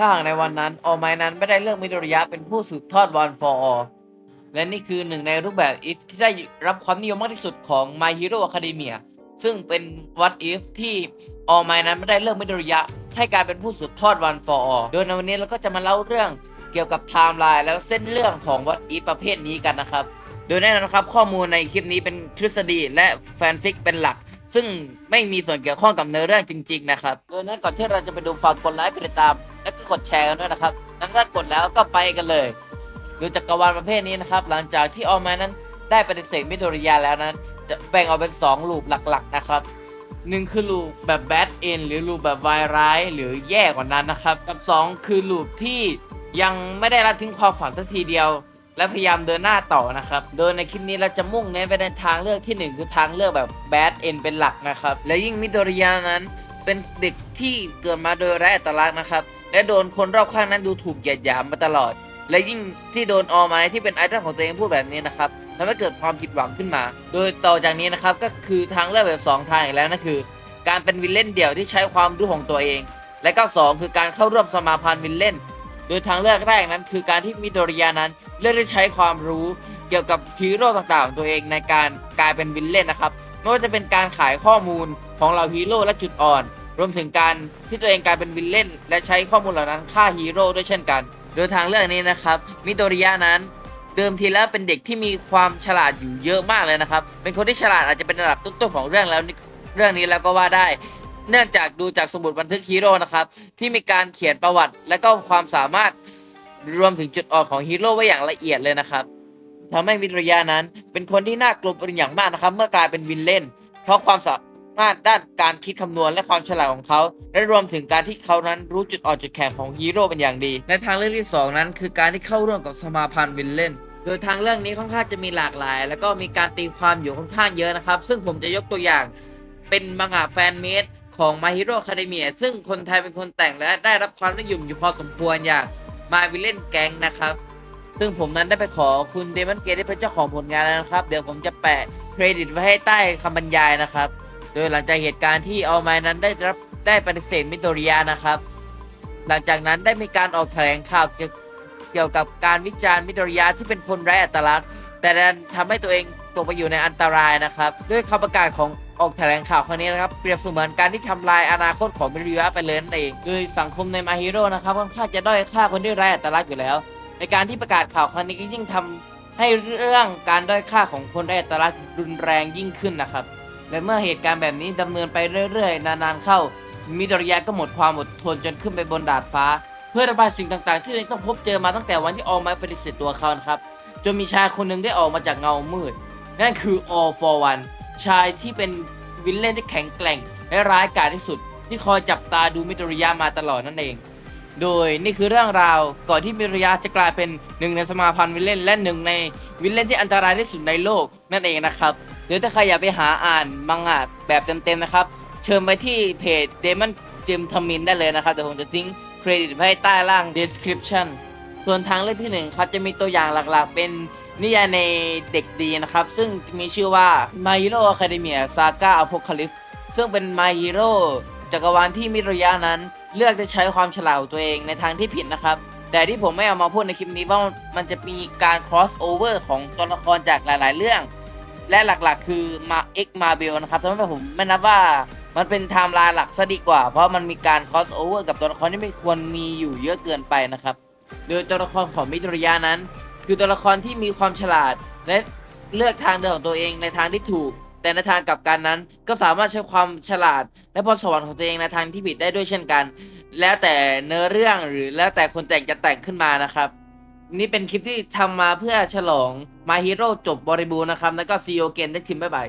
ถ้าหากในวันนั้นออไมนั้นไม่ได้เลือกมิโดริยะเป็นผู้สืบทอด One for All และนี่คือหนึ่งในรูปแบบ if ที่ได้รับความนิยมมากที่สุดของ My Hero Academia ซึ่งเป็น what if ที่ออไมนั้นไม่ได้เลือกมิโดริยะ ให้กลายเป็นผู้สืบทอด One for All โดยในวันนี้เราก็จะมาเล่าเรื่องเกี่ยวกับไทม์ไลน์แล้วเส้นเรื่องของ what if ประเภทนี้กันนะครับ โดยแน่นอนครับข้อมูลในคลิปนี้เป็นทฤษฎีและแฟนฟิกเป็นหลัก ซึ่งไม่มีส่วนเกี่ยวข้องกับเนื้อเรื่องจริง ๆ นะครับโดยนั้นก่อนที่เราจะไปดูฝากกดไลค์กดติดตาม และก็กดแชร์กันด้วยนะครับนั้นถ้ากดแล้วก็ไปกันเลยโดยจักรวาลประเภทนี้นะครับ หลังจากที่ออมมานั้นได้ปฏิเสธมิโดริยาแล้วนั้น จะแบ่งออกเป็น2ลูปหลักๆนะครับหนึ่งคือลูปแบบแบดเอนหรือลูปแบบวายร้ายหรือแย่กว่านั้นนะครับ กับ 2 คือลูปที่ยังไม่ได้ละทิ้งความฝันสักทีเดียว และพยายามเดินหน้าต่อนะครับ โดยในคลิปนี้เราจะมุ่งเน้นไปในทางเลือกที่ 1 คือทางเลือกแบบแบดเอ็นเป็นหลักนะครับ และยิ่งมิโดริยานั้นเป็นเด็กที่เกิดมาโดยไร้อัตลักษณ์นะครับ และโดนคนรอบข้างนั้นดูถูกเหยียดหยามมาตลอด และยิ่งที่โดนออไมที่เป็นไอดอลของตัวเองพูดแบบนี้นะครับทำให้เกิดความผิดหวังขึ้นมา โดยต่อจากนี้นะครับก็คือทางเลือกแบบ 2 ทางอีกแล้วนั่นคือ การเป็นวิลเล่นเดี่ยวที่ใช้ความรู้ของตัวเอง และก็สองคือการเข้าร่วมสมาพันธ์วิลเล่น โดยทางเลือกแรกนั้นคือการที่มิโดริยานั้นเลือกได้ใช้ความรู้เกี่ยวกับฮีโร่ต่างๆของตัวเองในการกลายเป็นวิลเล่นนะครับไม่ว่าจะเป็นการขายข้อมูลของเหล่าฮีโร่และจุดอ่อน รวมถึงการที่ตัวเองกลายเป็นวิลเล่น และใช้ข้อมูลเหล่านั้นฆ่าฮีโร่ด้วยเช่นกัน โดยทางเลือกนี้นะครับมิโดริยะนั้นเดิมทีแล้วเป็นเด็กที่มีความฉลาดอยู่เยอะมากเลยนะครับ เป็นคนที่ฉลาดอาจจะเป็นระดับต้นๆของเรื่องแล้วเรื่องนี้แล้วก็ว่าได้ เนื่องจากดูจากสมุดบันทึกฮีโร่นะครับ ที่มีการเขียนประวัติและก็ความสามารถรวมถึงจุดอ่อนของฮีโร่ไว้อย่างละเอียดเลยนะครับทำให้มิโดริยะนั้น เป็นคนที่น่ากลัวเป็นอย่างมากนะครับ เมื่อกลายเป็นวินเล่น เพราะความสามารถด้านการคิดคำนวณและความฉลาดของเขา และรวมถึงการที่เขานั้นรู้จุดอ่อนจุดแข็งของฮีโร่เป็นอย่างดี และทางเลือกที่สองนั้น คือการที่เข้าร่วมกับสมาพันธ์วินเล่นโดยทางเรื่องนี้ค่อนข้างจะมีหลากหลาย แล้วก็มีการตีความอยู่ค่อนข้างเยอะนะครับ ซึ่งผมจะยกตัวอย่างเป็นมังงะแฟนเมด ของ My Hero Academia ซึ่งคนไทยเป็นคนแต่งและได้รับความนิยมอยู่พอสมควรอย่าง My Villain Gang นะครับ ซึ่งผมนั้นได้ไปขอคุณเดมอนเกตที่เป็นเจ้าของผลงานแล้วนะครับ เดี๋ยวผมจะแปะเครดิตไว้ให้ใต้คำบรรยายนะครับ โดยหลังจากเหตุการณ์ที่ออมายนั้นได้รับได้ปฏิเสธมิโดริยานะครับ หลังจากนั้นได้มีการออกแถลงข่าวเกี่ยวกับการวิจารณ์มิโดริยาที่เป็นคนไร้อัตลักษณ์ แต่ดันทำให้ตัวเอง ตกไปอยู่ในอันตรายนะครับ ด้วยคำประกาศของออกแถลงข่าวครั้งนี้นะครับเปรียบเสมือนการที่ทำลายอนาคตของมิริยะไปเลยนั่นเองโดยสังคมในมาฮิโร่นะครับค่อนข้างจะด้อยค่าคนที่ไร้อัตลักษณ์อยู่แล้ว ในการที่ประกาศข่าวครั้งนี้ก็ยิ่งทำให้เรื่องการด้อยค่าของคนไร้อัตลักษณ์รุนแรงยิ่งขึ้นนะครับ และเมื่อเหตุการณ์แบบนี้ดำเนินไปเรื่อยๆ นานๆเข้ามิดริยะก็หมดความอดทนจนขึ้นไปบนดาดฟ้า เพื่อระบายสิ่งต่างๆ ที่ตัวเองต้องพบเจอมาตั้งแต่วันที่ออกมาปฏิเสธตัวเขานะครับจนมีชายคนหนึ่งได้ออกมาจากเงามืด นั่นคือ All for One ชายที่เป็นวิลเล่นที่แข็งแกร่ง และร้ายกาจที่สุด ที่คอยจับตาดูมิโดริยะมาตลอดนั่นเอง โดยนี่คือเรื่องราวก่อนที่มิโดริยะจะกลายเป็นหนึ่งในสมาพันธ์วิลเล่นและหนึ่งในวิลเล่นที่อันตรายที่สุดในโลกนั่นเองนะครับเดี๋ยวถ้าใครอยากไปหาอ่านมังงะแบบเต็มๆนะครับ เชิญไปที่เพจ Demon Jim t a m i n ได้เลยนะครับเดี๋ยวผมจะทิ้งเครดิตไว้ให้ใต้ล่าง description ส่วนทางเลือกที่หนึ่งครับจะมีตัวอย่างหลักๆ เป็นนิยายในเด็กดีนะครับ ซึ่งมีชื่อว่า My Hero Academia Saga Apocalypse ซึ่งเป็น My Hero จักรวาลที่มิรยะนั้น เลือกจะใช้ความฉลาดของตัวเองในทางที่ผิดนะครับ แต่ที่ผมไม่เอามาพูดในคลิปนี้ว่ามันจะมีการ cross over ของตัวละครจากหลาย ๆ เรื่อง และหลักๆ คือมา X Marvel นะครับทำให้ผมไม่นับว่ามันเป็นไทม์ไลน์หลักซะดีกว่า เพราะมันมีการ cross over กับตัวละครที่ไม่ควรมีอยู่เยอะเกินไปนะครับ โดยตัวละครของมิโดริยะนั้น คือตัวละครที่มีความฉลาด และเลือกทางเดินของตัวเองในทางที่ถูก แต่ในทางกลับกันนั้น ก็สามารถใช้ความฉลาด และพรสวรรค์ของตัวเองในทางที่ผิดได้ด้วยเช่นกัน แล้วแต่เนื้อเรื่องหรือแล้วแต่คนแต่งจะแต่งขึ้นมานะครับ นี่เป็นคลิปที่ทำมาเพื่อฉลอง My Hero จบบริบูรณ์นะครับแล้วก็ See you again ได้ทีมบ๊ายบาย